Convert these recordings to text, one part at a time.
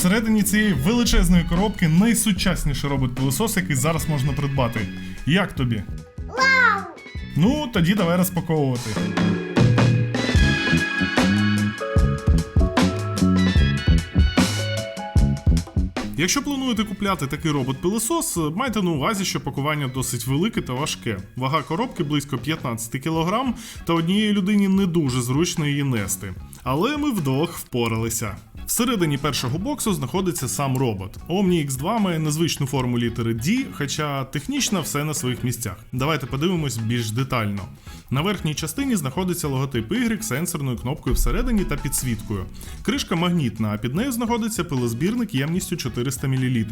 Всередині цієї величезної коробки найсучасніший робот-пилосос, який зараз можна придбати. Як тобі? Вау! Ну, тоді давай розпаковувати. Якщо плануєте купляти такий робот-пилосос, майте на увазі, що пакування досить велике та важке. Вага коробки близько 15 кг, та однієї людині не дуже зручно її нести. Але ми вдвох впоралися. Всередині першого боксу знаходиться сам робот. Omni X2 має незвичну форму літери D, хоча технічно все на своїх місцях. Давайте подивимось більш детально. На верхній частині знаходиться логотип Y сенсорною кнопкою всередині та підсвіткою. Кришка магнітна, а під нею знаходиться пилозбірник ємністю 400 мл.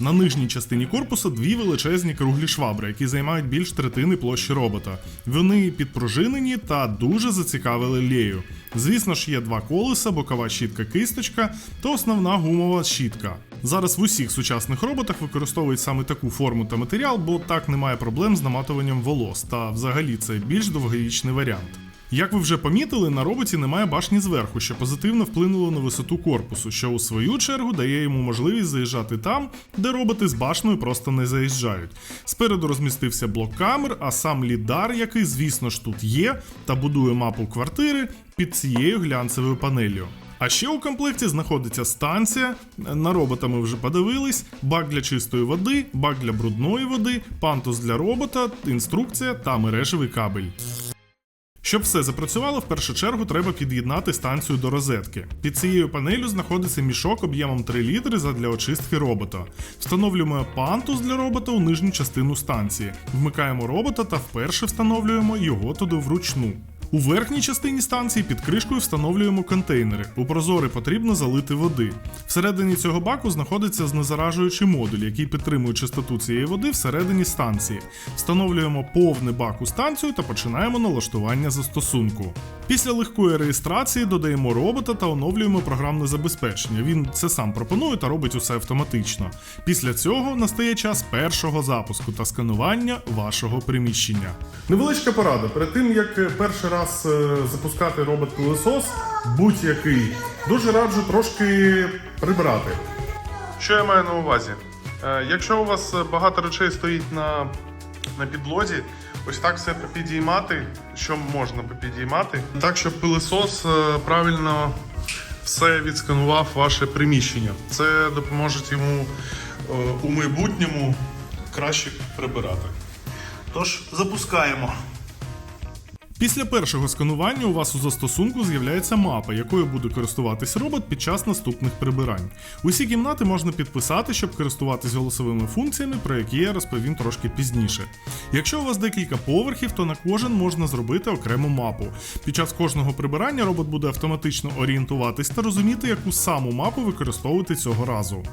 На нижній частині корпуса дві величезні круглі швабри, які займають більш третини площі робота. Вони підпружинені та дуже зацікавили лею. Звісно ж, є два колеса, бокова щітка кисточка та основна гумова щітка. Зараз в усіх сучасних роботах використовують саме таку форму та матеріал, бо так немає проблем з наматуванням волос, та взагалі це більш довговічний варіант. Як ви вже помітили, на роботі немає башні зверху, що позитивно вплинуло на висоту корпусу, що у свою чергу дає йому можливість заїжджати там, де роботи з башнею просто не заїжджають. Спереду розмістився блок камер, а сам лідар, який, звісно ж, тут є, та будує мапу квартири під цією глянцевою панелью. А ще у комплекті знаходиться станція. На робота ми вже подивились, бак для чистої води, бак для брудної води, пантус для робота, інструкція та мережевий кабель. Щоб все запрацювало, в першу чергу треба під'єднати станцію до розетки. Під цією панелю знаходиться мішок об'ємом 3 літри задля очистки робота. Встановлюємо пантус для робота у нижню частину станції. Вмикаємо робота та вперше встановлюємо його туди вручну. У верхній частині станції під кришкою встановлюємо контейнери. У прозори потрібно залити води. Всередині цього баку знаходиться знезаражуючий модуль, який підтримує чистоту цієї води всередині станції. Встановлюємо повний бак у станцію та починаємо налаштування застосунку. Після легкої реєстрації додаємо робота та оновлюємо програмне забезпечення. Він це сам пропонує та робить усе автоматично. Після цього настає час першого запуску та сканування вашого приміщення. Невеличка порада. Перед тим як перший раз е, запускати робот-пилосос, будь-який, дуже раджу трошки прибрати. Що я маю на увазі? Е, Якщо у вас багато речей стоїть на, на підлозі, ось так все попідіймати, що можна попідіймати, так, щоб пилосос е, правильно все відсканував ваше приміщення. Це допоможе йому у майбутньому краще прибирати. Тож запускаємо. Після першого сканування у вас у застосунку з'являється мапа, якою буде користуватись робот під час наступних прибирань. Усі кімнати можна підписати, щоб користуватись голосовими функціями, про які я розповім трошки пізніше. Якщо у вас декілька поверхів, то на кожен можна зробити окрему мапу. Під час кожного прибирання робот буде автоматично орієнтуватись та розуміти, яку саму мапу використовувати цього разу.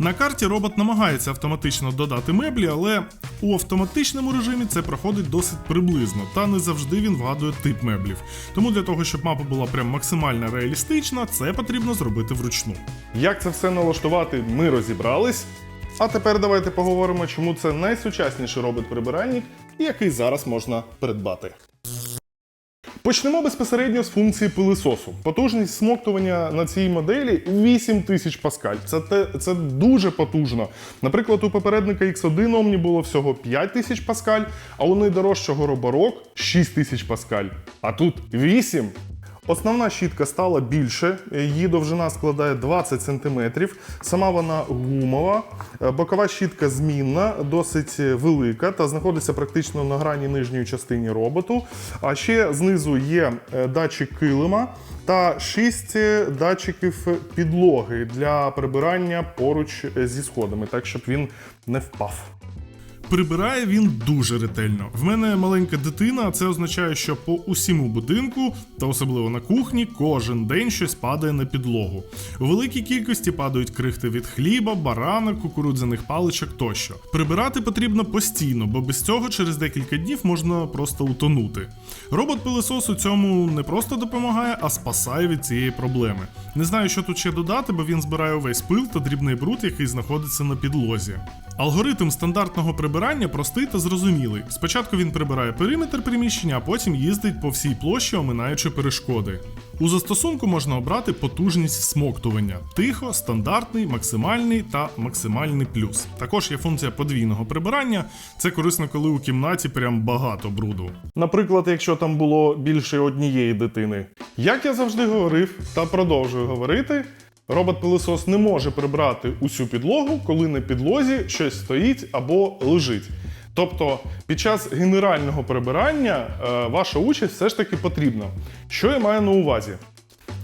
На карті робот намагається автоматично додати меблі, але у автоматичному режимі це проходить досить приблизно, та не завжди він вгадує тип меблів. Тому для того, щоб мапа була прям максимально реалістична, це потрібно зробити вручну. Як це все налаштувати, ми розібрались. А тепер давайте поговоримо, чому це найсучасніший робот-прибиральник, який зараз можна придбати. Почнемо безпосередньо з функції пилисосу. Потужність смоктування на цій моделі 8000 паскаль. Це, те, це дуже потужно. Наприклад, у попередника X1 Omni було всього 5000 паскаль, а у найдорожчого роборок 6000 паскаль. А тут 8. Основна щітка стала більше, її довжина складає 20 см. Сама вона гумова, Е, бокова щітка змінна, досить велика та знаходиться практично на грані нижньої частини роботу. А ще знизу є е, датчик килима та 6 датчиків підлоги для прибирання поруч зі сходами, так щоб він не впав. Прибирає він дуже ретельно. В мене маленька дитина, а це означає, що по усьому будинку, та особливо на кухні, кожен день щось падає на підлогу. У великій кількості падають крихти від хліба, баранок, кукурудзяних паличок тощо. Прибирати потрібно постійно, бо без цього через декілька днів можна просто утонути. Робот-пилосос у цьому не просто допомагає, а спасає від цієї проблеми. Не знаю, що тут ще додати, бо він збирає увесь пил та дрібний бруд, який знаходиться на підлозі. Алгоритм стандартного прибирання простий та зрозумілий. Спочатку він прибирає периметр приміщення, а потім їздить по всій площі, оминаючи перешкоди. У застосунку можна обрати потужність всмоктування: тихо, стандартний, максимальний та максимальний плюс. Також є функція подвійного прибирання. Це корисно, коли у кімнаті прям багато бруду. Наприклад, якщо там було більше однієї дитини. Як я завжди говорив та продовжую говорити, робот-пилисос не може прибрати усю підлогу, коли на підлозі щось стоїть або лежить. Тобто під час генерального прибирання е, ваша участь все ж таки потрібна. Що я маю на увазі?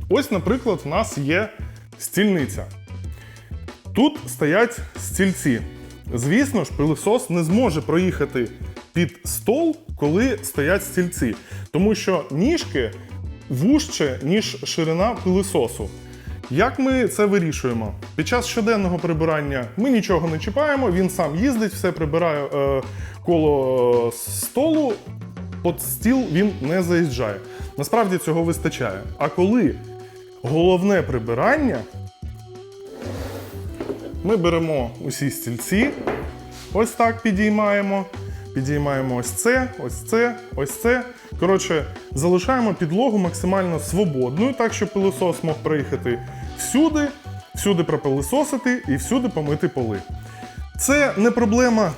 Ось, наприклад, в нас є стільниця. Тут стоять стільці. Звісно ж, пилисос не зможе проїхати під стол, коли стоять стільці, тому що ніжки вужче, ніж ширина пилисосу. Як ми це вирішуємо? Під час щоденного прибирання ми нічого не чіпаємо, він сам їздить, все прибирає е, коло столу, під стіл він не заїжджає. Насправді цього вистачає. А коли головне прибирання, ми беремо усі стільці, ось так підіймаємо. Підіймаємо ось це, ось це, ось це. Коротше, залишаємо підлогу максимально свободною, так щоб пилосос мог проїхати всюди, всюди пропилисосити і всюди помити поли. Це не проблема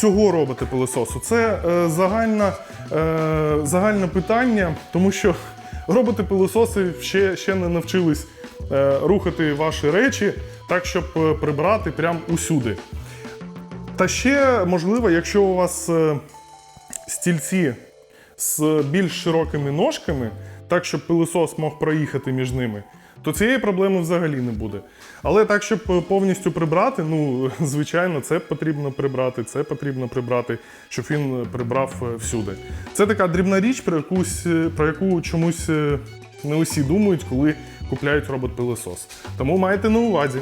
цього робота пилососу, це е, загальна, е, загальне питання, тому що роботи-пилососи ще, ще не навчились е, рухати ваші речі так, щоб е, прибрати прям усюди. Та ще можливо, якщо у вас е, стільці з більш широкими ножками, так щоб пилосос мог проїхати між ними, то цієї проблеми взагалі не буде. Але так, щоб е, повністю прибрати, ну звичайно, це потрібно прибрати, це потрібно прибрати, щоб він е, прибрав е, всюди. Це така дрібна річ, про якусь про яку чомусь не усі думають, коли купляють робот-пилосос. Тому майте на увазі.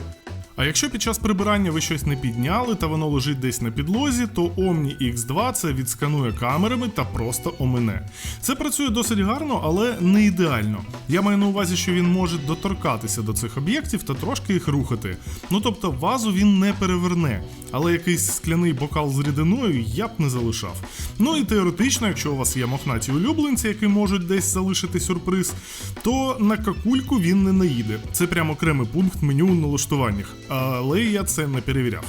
А якщо під час прибирання ви щось не підняли та воно лежить десь на підлозі, то Omni X2 це відсканує камерами та просто омине. Це працює досить гарно, але не ідеально. Я маю на увазі, що він може доторкатися до цих об'єктів та трошки їх рухати. Ну тобто вазу він не переверне, але якийсь скляний бокал з рідиною я б не залишав. Ну і теоретично, якщо у вас є мохнаті улюбленці, які можуть десь залишити сюрприз, то на какульку він не наїде. Це прямо окремий пункт меню у налаштуваннях, але я це не перевіряв.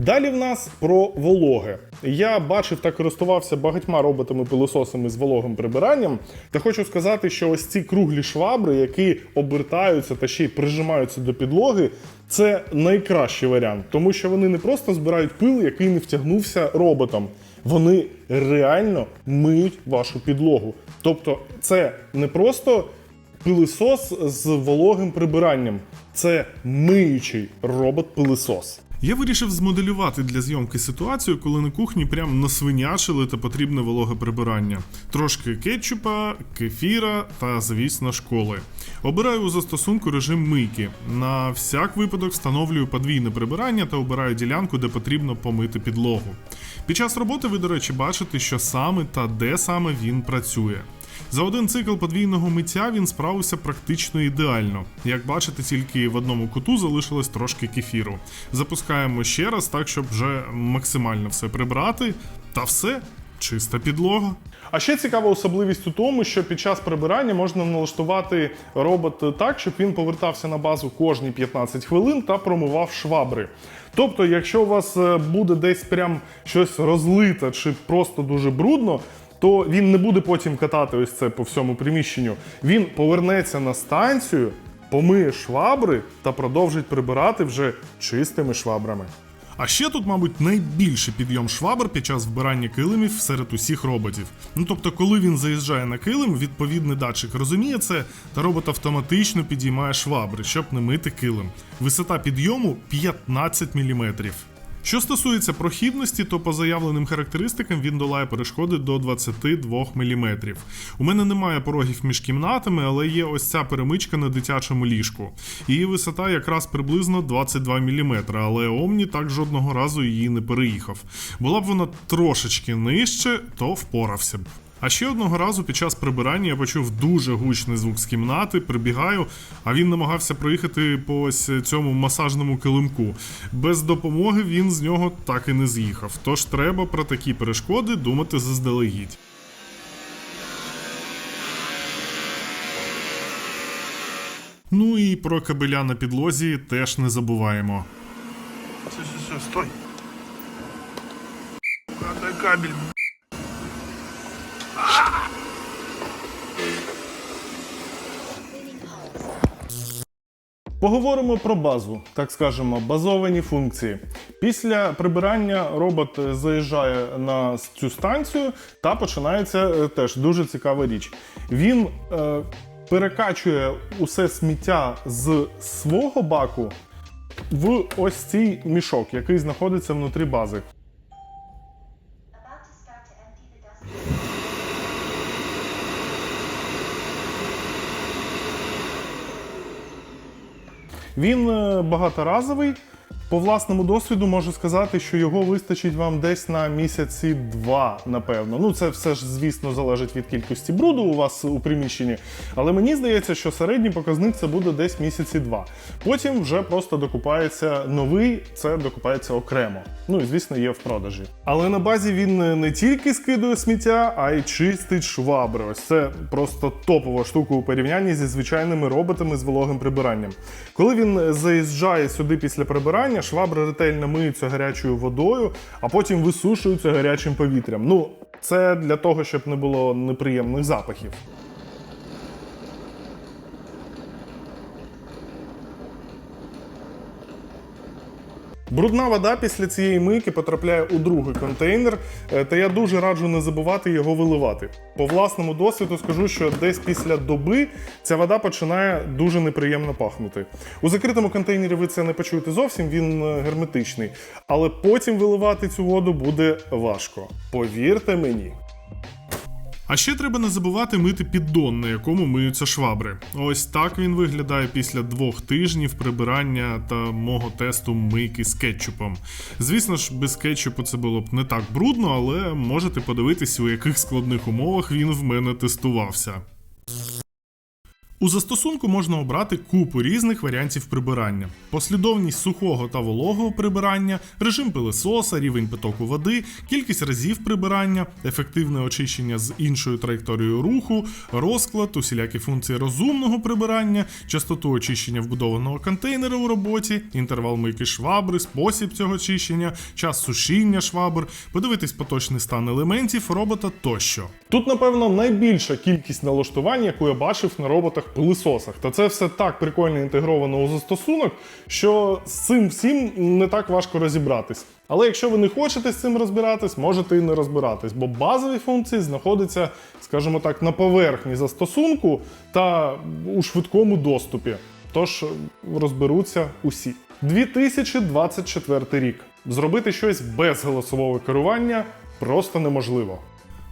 Далі в нас про вологе. Я бачив та користувався багатьма роботами-пилососами з вологим прибиранням. Та хочу сказати, що ось ці круглі швабри, які обертаються та ще й прижимаються до підлоги, це найкращий варіант, тому що вони не просто збирають пил, який не втягнувся роботом. Вони реально миють вашу підлогу. Тобто, це не просто пилисос з вологим прибиранням, це миючий робот-пилисос. Я вирішив змоделювати для зйомки ситуацію, коли на кухні прям насвинячили та потрібне вологе прибирання. Трошки кетчупа, кефіра та, звісно, школи. Обираю у застосунку режим мийки. На всяк випадок встановлюю подвійне прибирання та обираю ділянку, де потрібно помити підлогу. Під час роботи ви, до речі, бачите, що саме та де саме він працює. За один цикл подвійного миття він справився практично ідеально. Як бачите, тільки в одному куту залишилось трошки кефіру. Запускаємо ще раз, так щоб вже максимально все прибрати, та все. Чиста підлога. А ще цікава особливість у тому, що під час прибирання можна налаштувати робот так, щоб він повертався на базу кожні 15 хвилин та промивав швабри. Тобто, якщо у вас е, буде десь прям щось розлите чи просто дуже брудно, то він не буде потім катати ось це по всьому приміщенню. Він повернеться на станцію, помиє швабри та продовжить прибирати вже чистими швабрами. А ще тут, мабуть, найбільший підйом швабр під час вбирання килимів серед усіх роботів. Ну тобто, коли він заїжджає на килим, відповідний датчик розуміє це, та робот автоматично підіймає швабри, щоб не мити килим. Висота підйому 15 мм. Що стосується прохідності, то по заявленим характеристикам він долає перешкоди до 22 мм. У мене немає порогів між кімнатами, але є ось ця перемичка на дитячому ліжку. Її висота якраз приблизно 22 мм, але Омні так жодного разу її не переїхав. Була б вона трошечки нижче, то впорався б. А ще одного разу під час прибирання я почув дуже гучний звук з кімнати, прибігаю, а він намагався проїхати по ось цьому масажному килимку. Без допомоги він з нього так і не з'їхав. Тож треба про такі перешкоди думати заздалегідь. Ну і про кабеля на підлозі теж не забуваємо. Стой. Кабель. Поговоримо про базу, так скажемо, базовані функції. Після прибирання робот заїжджає на цю станцію та починається е, теж дуже цікава річ. Він е, перекачує усе сміття з свого баку в ось цей мішок, який знаходиться внутрі бази. Він е, багаторазовий. По власному досвіду можу сказати, що його вистачить вам десь на місяці два, напевно. Ну, це все ж, звісно, залежить від кількості бруду у вас у приміщенні. Але мені здається, що середній показник це буде десь місяці два. Потім вже просто докупається новий, це докупається окремо. Ну і звісно, є в продажі. Але на базі він не тільки скидує сміття, а й чистить швабри. Ось це просто топова штука у порівнянні зі звичайними роботами з вологим прибиранням. Коли він заїжджає сюди після прибирання, швабри ретельно миються гарячою водою, а потім висушуються гарячим повітрям. Ну, це для того, щоб не було неприємних запахів. Брудна вода після цієї мийки потрапляє у другий контейнер, е, та я дуже раджу не забувати його виливати. По власному досвіду скажу, що десь після доби ця вода починає дуже неприємно пахнути. У закритому контейнері ви це не почуєте зовсім, він е, герметичний. Але потім виливати цю воду буде важко. Повірте мені. А ще треба не забувати мити піддон, на якому миються швабри. Ось так він виглядає після двох тижнів прибирання та мого тесту мийки з кетчупом. Звісно ж, без кетчупу це було б не так брудно, але можете подивитись, у яких складних умовах він в мене тестувався. У застосунку можна обрати купу різних варіантів прибирання: послідовність сухого та вологого прибирання, режим пилисоса, рівень потоку води, кількість разів прибирання, ефективне очищення з іншою траєкторією руху, розклад, усілякі функції розумного прибирання, частоту очищення вбудованого контейнера у роботі, інтервал мийки швабри, спосіб цього очищення, час сушіння швабр, подивитись поточний стан елементів робота тощо. Тут, напевно, найбільша кількість налаштувань, яку я бачив на роботах-пилисосах. Та це все так прикольно інтегровано у застосунок, що з цим всім не так важко розібратись. Але якщо ви не хочете з цим розбиратись, можете і не розбиратись, бо базові функції знаходяться, скажімо так, на поверхні застосунку та у швидкому доступі. Тож розберуться усі. 2024 рік. Зробити щось без голосового керування просто неможливо.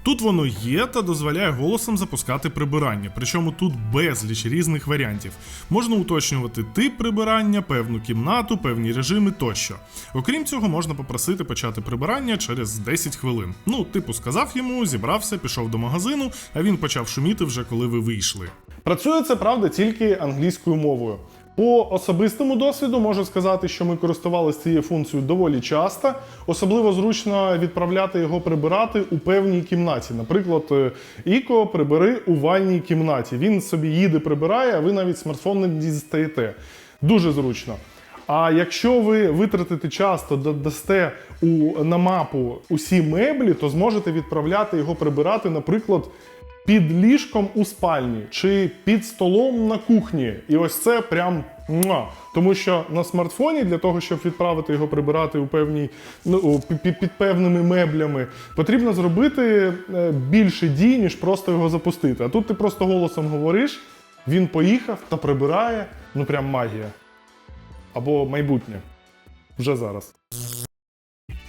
Тут воно є та дозволяє голосом запускати прибирання, причому тут безліч різних варіантів. Можна уточнювати тип прибирання, певну кімнату, певні режими тощо. Окрім цього, можна попросити почати прибирання через 10 хвилин. Ну, типу, сказав йому, зібрався, пішов до магазину, а він почав шуміти вже коли ви вийшли. Працює це правда тільки англійською мовою. По особистому досвіду можу сказати, що ми користувалися цією функцією доволі часто. Особливо зручно відправляти його прибирати у певній кімнаті. Наприклад, е, Іко прибери у ванній кімнаті. Він собі їде, прибирає, а ви навіть смартфон не дістаєте. Дуже зручно. А якщо ви витратите час, то додасте у, на мапу усі меблі, то зможете відправляти його прибирати, наприклад, під ліжком у спальні чи під столом на кухні. І ось це прям муа. Тому що на смартфоні для того, щоб відправити його прибирати у певній ну у- пі- пі- під певними меблями, потрібно зробити е, більше дій, ніж просто його запустити. А тут ти просто голосом говориш, він поїхав та прибирає. Ну прям магія. Або майбутнє. Вже зараз.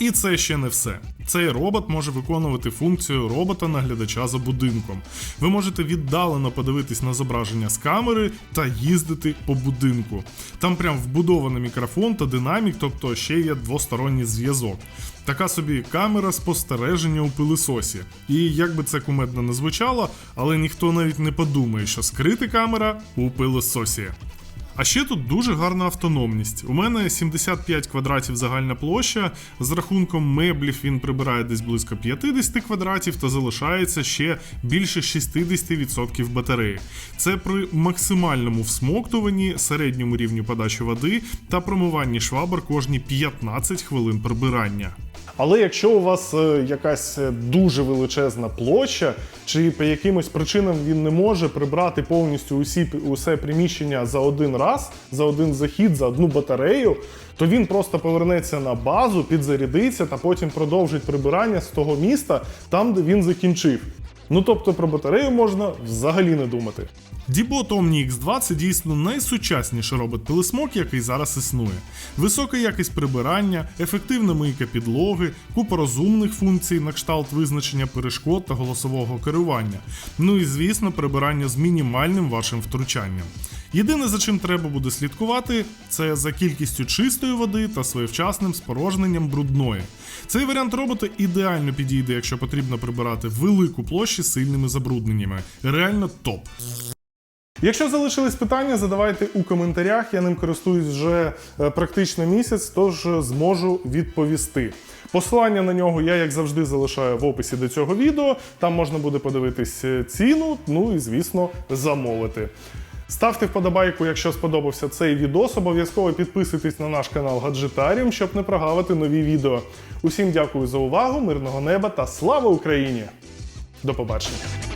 І це ще не все. Цей робот може виконувати функцію робота-наглядача за будинком. Ви можете віддалено подивитись на зображення з камери та їздити по будинку. Там прям вбудований мікрофон та динамік, тобто ще є двосторонній зв'язок. Така собі камера спостереження у пилисосі. І як би це кумедно не звучало, але ніхто навіть не подумає, що скрити камера у пилисосі. А ще тут дуже гарна автономність. У мене 75 квадратів загальна площа. З рахунком меблів він прибирає десь близько 50 квадратів та залишається ще більше 60% батареї. Це при максимальному всмоктуванні, середньому рівню подачі води та промиванні швабр кожні 15 хвилин прибирання. Але якщо у вас е, якась е, дуже величезна площа, чи по якимось причинам він не може прибрати повністю усі усе приміщення за один раз, за один захід, за одну батарею, то він просто повернеться на базу, підзарядиться та потім продовжить прибирання з того міста, там де він закінчив. Ну тобто про батарею можна взагалі не думати. Дібот Omni X2 це дійсно найсучасніший робот телесмок, який зараз існує. Висока якість прибирання, ефективна мийка підлоги, купа розумних функцій на кшталт визначення перешкод та голосового керування. Ну і звісно, прибирання з мінімальним вашим втручанням. Єдине, за чим треба буде слідкувати, це за кількістю чистої води та своєвчасним спорожненням брудної. Цей варіант робота ідеально підійде, якщо потрібно прибирати велику площу з сильними забрудненнями. Реально топ. Якщо залишились питання, задавайте у коментарях. Я ним користуюсь вже е, практично місяць, тож зможу відповісти. Посилання на нього я, як завжди, залишаю в описі до цього відео. Там можна буде подивитись е, ціну, ну і звісно, замовити. Ставте вподобайку, якщо сподобався цей відос. Обов'язково підписуйтесь на наш канал Гаджетаріум, щоб не прогавити нові відео. Усім дякую за увагу, мирного неба та слава Україні! До побачення!